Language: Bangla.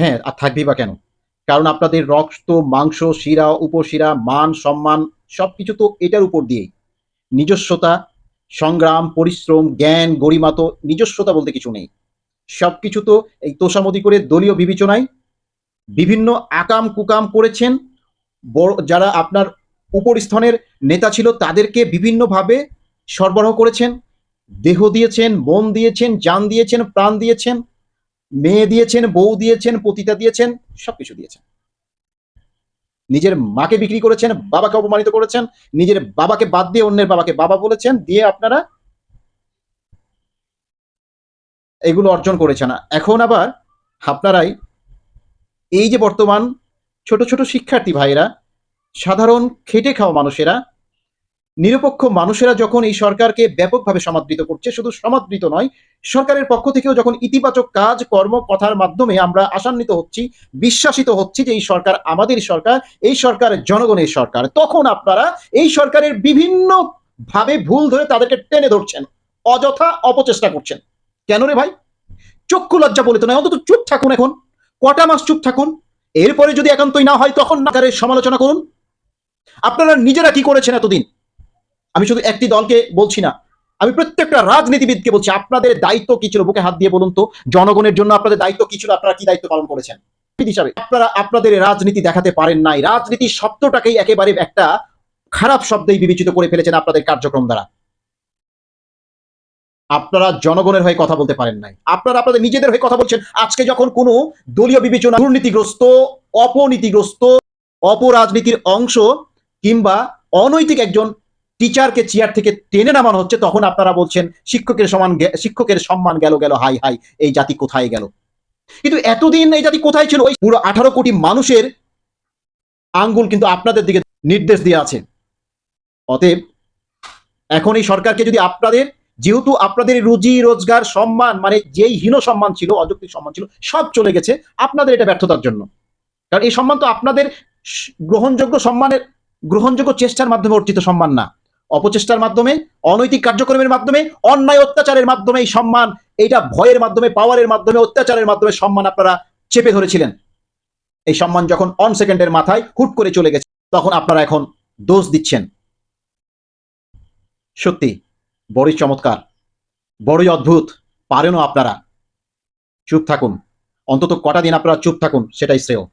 হ্যাঁ আর থাকবেই বা কেন? কারণ আপনাদের রক্ত, মাংস, শিরা, উপশিরা, মান, সম্মান, সবকিছু তো এটার উপর দিয়েই। নিজস্বতা, সংগ্রাম, পরিশ্রম, জ্ঞান, গরিমা তো নিজস্বতা বলতে কিছু নেই। সব কিছু তো এই তোষামতি করে দলীয় বিবেচনায় বিভিন্ন আকাম কুকাম করেছেন। বড়, যারা আপনার উপরস্থনের নেতা ছিল, তাদেরকে বিভিন্নভাবে সরবরাহ করেছেন। দেহ দিয়েছেন, মন দিয়েছেন যান দিয়েছেন, প্রাণ দিয়েছেন। মেয়ে দিয়েছেন, বউ দিয়েছেন, পতিতা দিয়েছেন, সবকিছু দিয়েছেন। নিজের মাকে বিক্রি করেছেন, বাবাকে অপমানিত করেছেন, নিজের বাবাকে বাদ দিয়ে অন্যের বাবাকে বাবা বলেছেন, দিয়ে আপনারা এগুলো অর্জন করেছেন। এখন আবার আপনারাই এই যে বর্তমান ছোট ছোট শিক্ষার্থী ভাইরা সাধারণ খেটে খাওয়া মানুষেরা নিরপেক্ষ মানুষেরা যখন এই সরকারকে ব্যাপকভাবে সমাদৃত করছে, শুধু সমাদৃত নয়, সরকারের পক্ষ থেকেও যখন ইতিবাচক কাজ, কর্ম, কথার মাধ্যমে আমরা আশান্বিত হচ্ছি, বিশ্বাসিত হচ্ছি যে এই সরকার আমাদের সরকার, এই সরকার জনগণের সরকার, তখন আপনারা এই সরকারের বিভিন্ন ভাবে ভুল ধরে তাদেরকে টেনে ধরছেন, অযথা অপচেষ্টা করছেন। কেন রে ভাই? চক্ষু লজ্জা বলে তো নয়, অন্তত চুপ থাকুন এখন, কটা মাস চুপ থাকুন, এরপরে যদি একান্তই না হয়, তখন নাকারের সমালোচনা করুন। আপনারা নিজেরা কি করেছেন এতদিন? আমি শুধু একটি দলকে বলছি না, আমি প্রত্যেকটা রাজনীতিবিদকে বলছি, আপনাদের দায়িত্ব কি ছিল? বুকে হাত দিয়ে বলুন তো। জনগণের জন্য আপনাদের দায়িত্ব কি ছিল? আপনারা কি দায়িত্ব পালন করেছেন? হিসাবে। আপনারা, আপনাদের রাজনীতি দেখাতে পারেন নাই। রাজনীতি শব্দটাকেই একেবারে একটা খারাপ শব্দেই বিবেচিত করে ফেলেছেন আপনাদের কার্যক্রম দ্বারা। আপনারা জনগণের হয়ে কথা বলতে পারেন নাই। আপনারা আপনাদের নিজেদের হয়ে কথা বলছেন। আজকে যখন কোনো দলীয় বিবেচনা দুর্নীতিগ্রস্ত, অপনীতিগ্রস্ত, অপরাজনীতির অংশ কিংবা অনৈতিক একজন টিচারকে চেয়ার থেকে টেনে নামানো হচ্ছে, তখন আপনারা বলছেন, শিক্ষকের সমান শিক্ষকের সম্মান গেল গেল, হাই হাই, এই জাতি কোথায় গেল? কিন্তু এতদিন এই জাতি কোথায় ছিল? ওই পুরো আঠারো কোটি মানুষের আঙ্গুল কিন্তু আপনাদের দিকে নির্দেশ দিয়ে আছে। অতএব, এখন এই সরকারকে যদি আপনাদের, যেহেতু আপনাদের রুজি, রোজগার, সম্মান মানে যেই হীন সম্মান ছিল, অযৌক্তিক সম্মান ছিল, সব চলে গেছে, আপনাদের এটা ব্যর্থতার জন্য। কারণ এই সম্মান তো আপনাদের গ্রহণযোগ্য সম্মানের, গ্রহণযোগ্য চেষ্টার মাধ্যমে অর্জিত সম্মান না। অপচেষ্টার মাধ্যমে, অনৈতিক কার্যক্রমের মাধ্যমে, অন্যায় অত্যাচারের মাধ্যমে সম্মান, এইটা ভয়ের মাধ্যমে পাওয়ারের মাধ্যমে, অত্যাচারের মাধ্যমে সম্মান আপনারা চেপে ধরেছিলেন। এই সম্মান যখন অন সেকেন্ডের মাথায় হুট করে চলে গেছে, তখন আপনারা এখন দোষ দিচ্ছেন। সত্যি, বড়ই চমৎকার, বড়ই অদ্ভুত, পারেনও আপনারা। চুপ থাকুন, অন্তত কটা দিন আপনারা চুপ থাকুন, সেটাই শ্রেয়।